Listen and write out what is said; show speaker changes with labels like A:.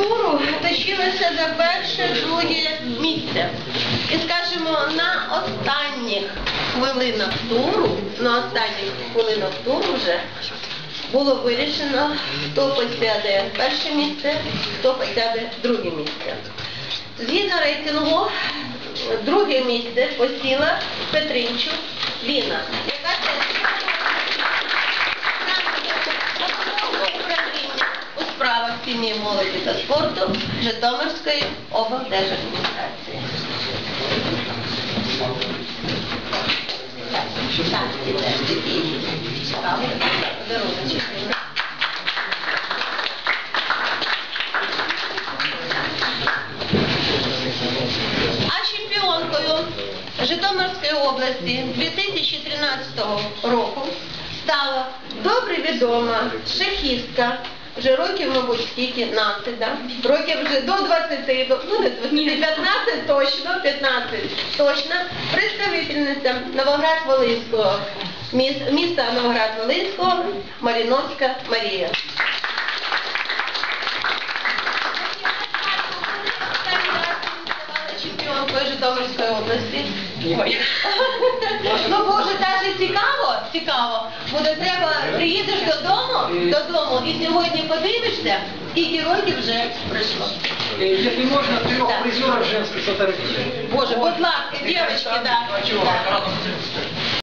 A: туру тащилася за перше, друге місце. І скажімо, на останніх хвилинах туру, на останніх хвилинах туру вже було вирішено, хто посяде перше місце, хто посяде друге місце. Згідно рейтингу, друге місце посіла Петринчук Ліна, яка теж справах сім'ї, молоді та спорту Житомирської облдержадміністрації. А чемпіонкою Житомирської області 2013 року стала добре відома шахістка. Вже років, мабуть, скільки 15, да? років вже до 20, до, ну не 20, 15 точно, 15 точно, представительниця Новоград-Волинського, міс- міста Новоград-Волинського, Маріновська Марія. чемпіонкою Житомирської області. Ну боже, даже цікаво. Буде треба, приїдеш додому, додому і сьогодні подивишся, скільки років вже пройшло.
B: Если можно, трех призеров женской фотографии.
A: Боже, будь ласка, да. Да.